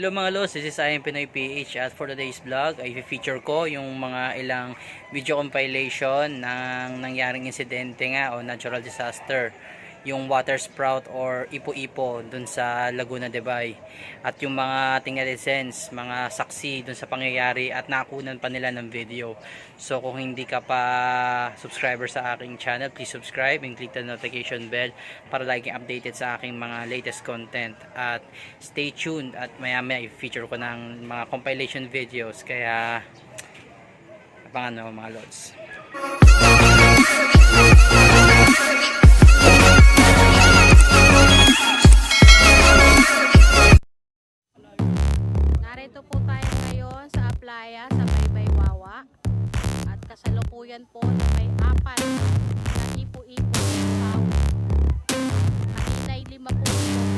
Hello mga los, this is I Pinoy PH at for today's vlog ay feature ko yung mga ilang video compilation ng nangyaring insidente nga o natural disaster yung water sprout or ipo-ipo dun sa Laguna de Bay. At yung mga ating netizens, mga saksi dun sa pangyayari at nakunan pa nila ng video. So kung hindi ka pa subscriber sa aking channel please subscribe and click the notification bell para laging updated sa aking mga latest content. At stay tuned at maya maya i-feature ko ng mga compilation videos. Kaya abangan mo mga lods kasalukuyan po may apat na ipo-ipo wow. Kanina ay lima po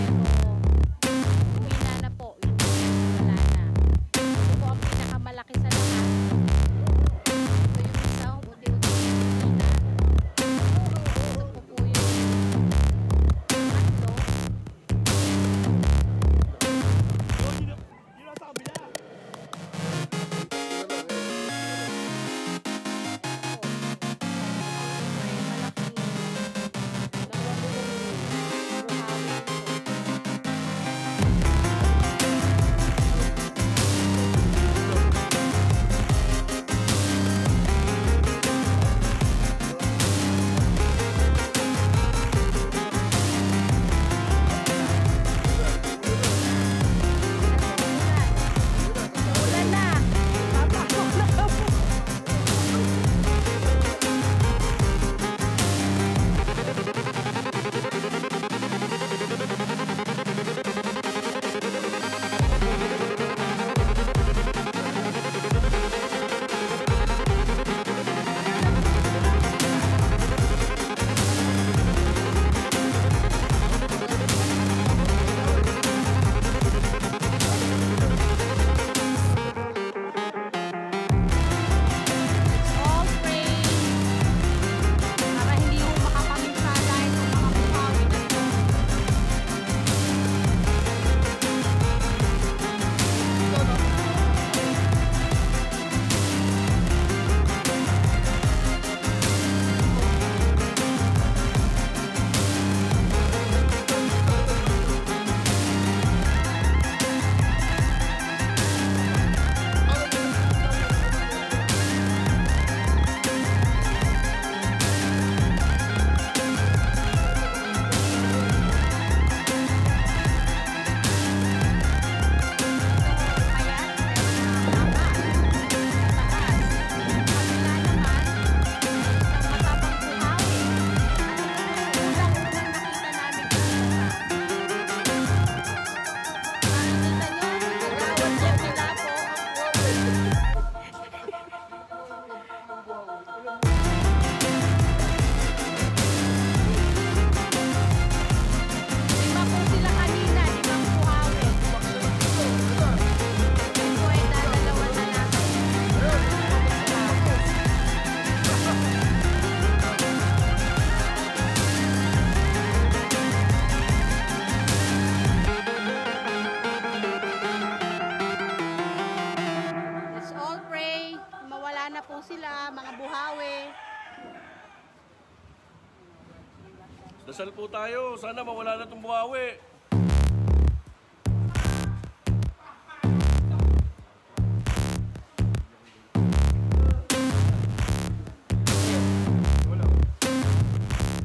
tayo. Sana mawala na itong buhawi.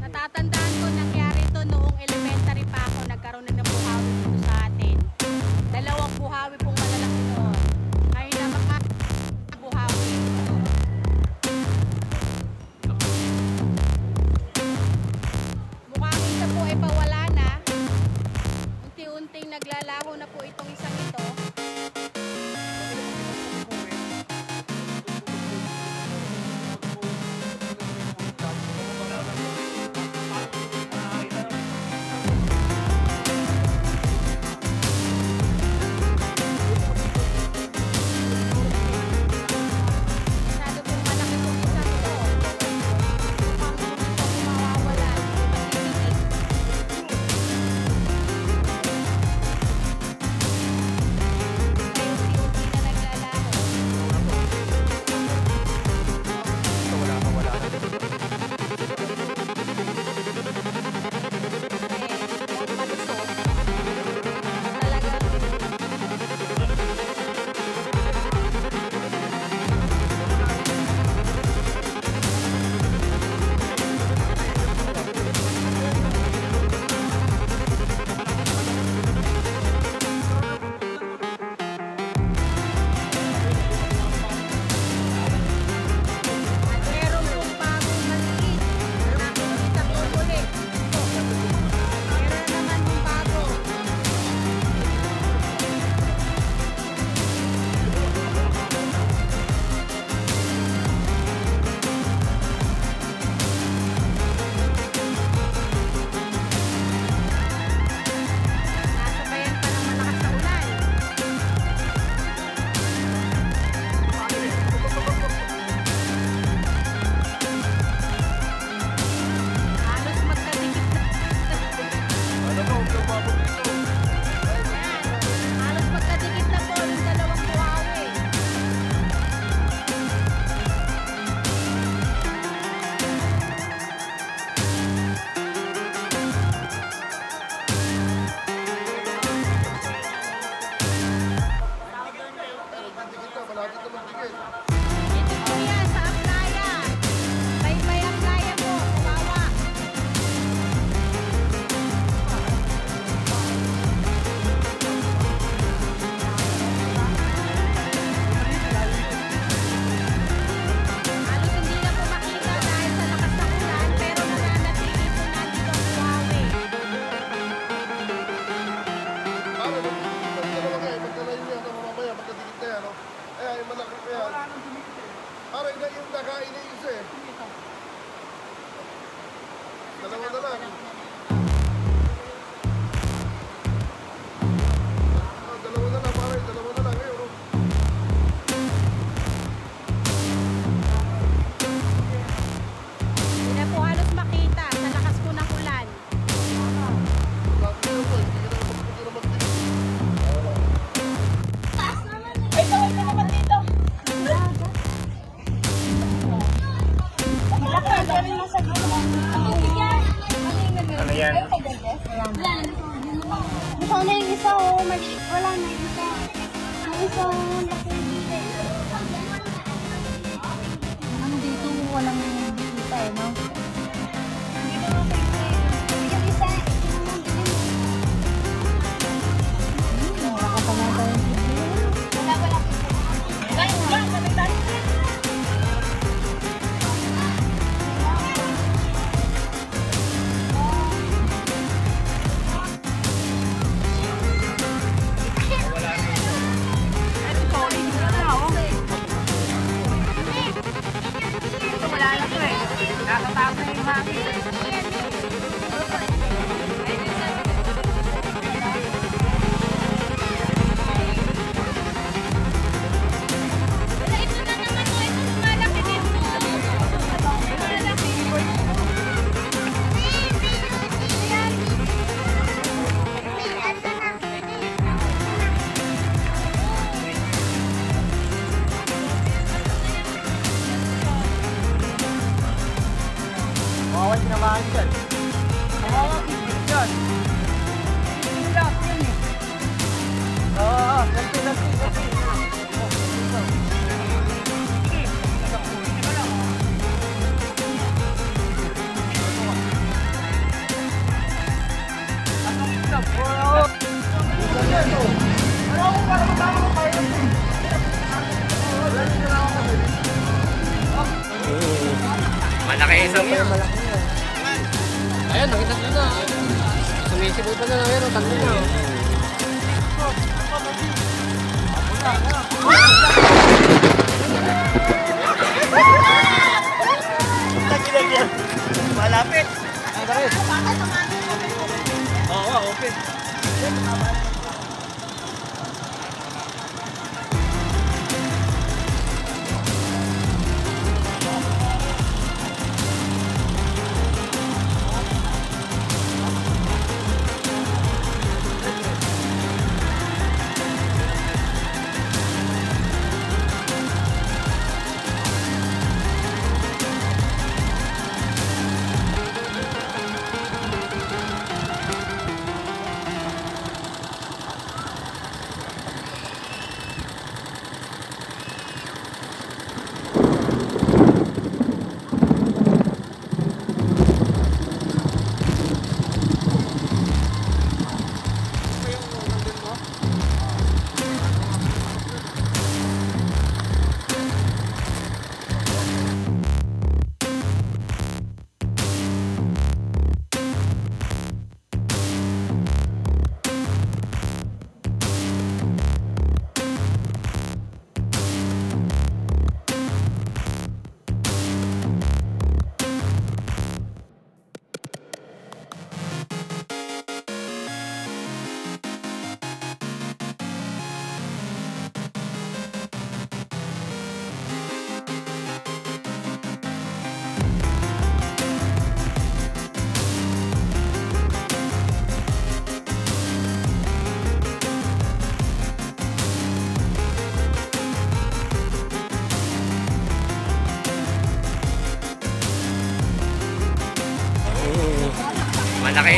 Natatandaan ko nangyari to noong elementary pa ako. Nagkaroon na ng buhawi dito sa atin. Dalawang buhawi pong Unti-unting naglalaho na po itong isang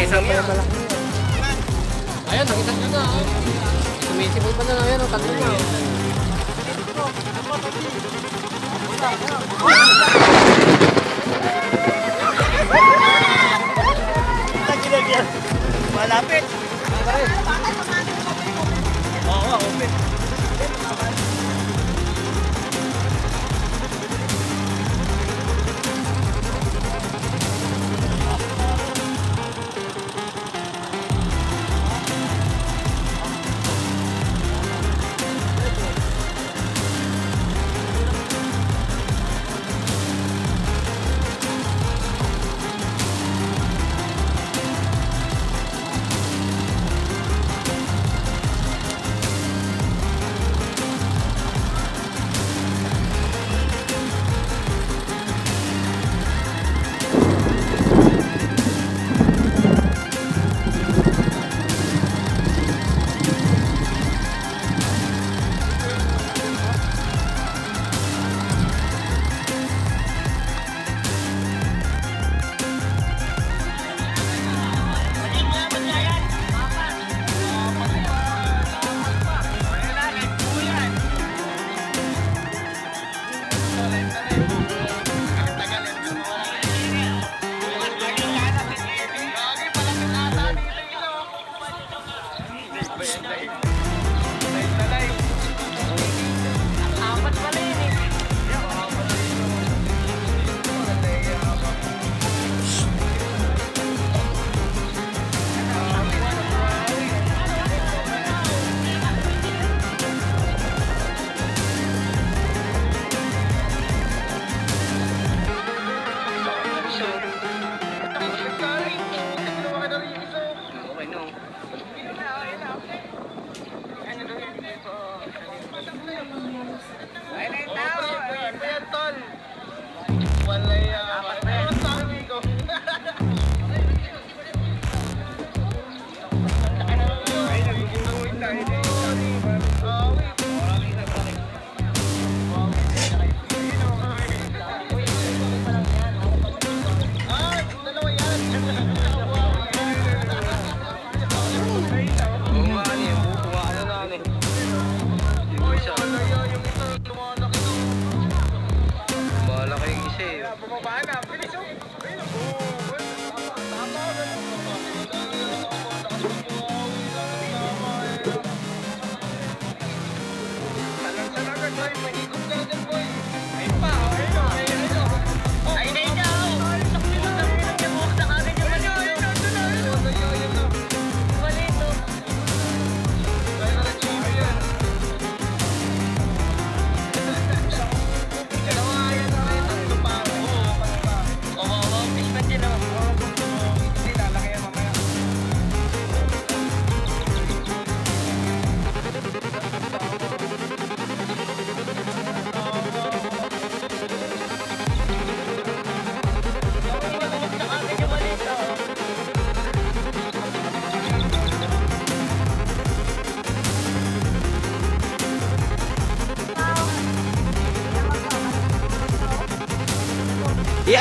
Ayan, nakita nyo na. Sumisipol pa na lang. Ayan, tatlo na.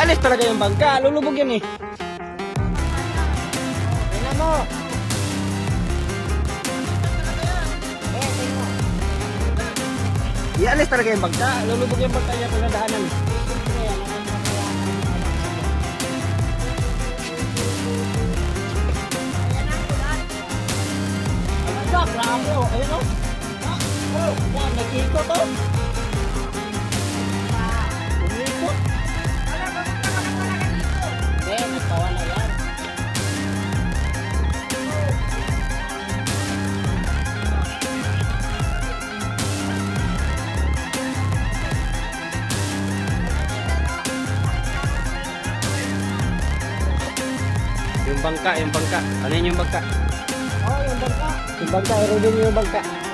Ialis talaga yung bangka. Lulubog yan eh. Tingnan mo. Ialis talaga yung bangka. Lulubog yung bangka niya pag nadaanan. Ang grabe oh. Ayun oh. Oh, wow, nag-ikot oh. Umikot. Yung bangka, yung bangka. Ano yun yung bangka? Oh, yung bangka. Yung bangka, din yung bangka.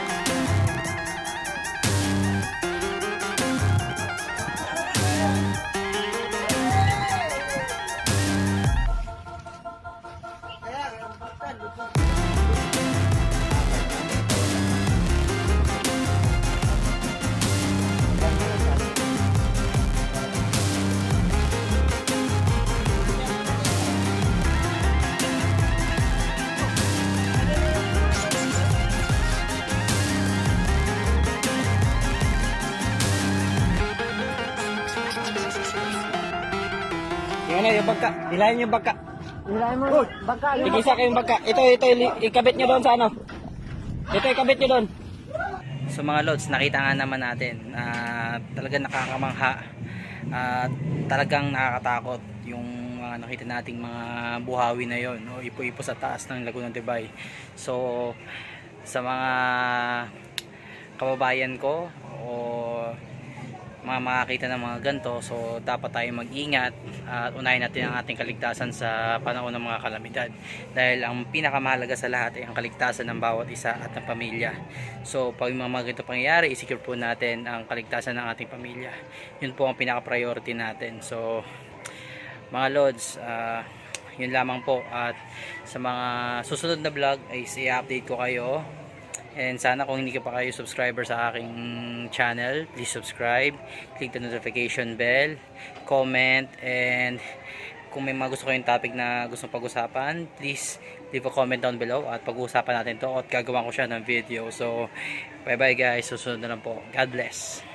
Yung bangka? Hilahin yung bangka. Hilahin mo. Bangka. Tigisa kayong bangka. Ito, ito, ikabit nyo doon sa ano. Ito, ikabit nyo doon. So mga lods, nakita nga naman natin na talagang nakakamangha at talagang nakakatakot yung mga nakita nating mga buhawi na yon o ipo-ipo sa taas ng Laguna de Bay. So sa mga kababayan ko o mga makakita ng mga ganto so dapat tayo mag-ingat at unahin natin ang ating kaligtasan sa panahon ng mga kalamidad. Dahil ang pinakamahalaga sa lahat ay ang kaligtasan ng bawat isa at ng pamilya. So pag may mga ganito pangyayari isecure po natin ang kaligtasan ng ating pamilya. Yun po ang pinaka-priority natin. So mga lods ah, yun lamang po. At sa mga susunod na vlog ay i-update ko kayo And sana kung hindi ka pa kayo subscriber sa aking channel, please subscribe, click the notification bell, comment, and kung may mga gusto kayong topic na gusto pag-usapan, please leave a comment down below at pag-uusapan natin to at gagawa ko siya ng video. So, bye bye guys, susunod na lang po. God bless.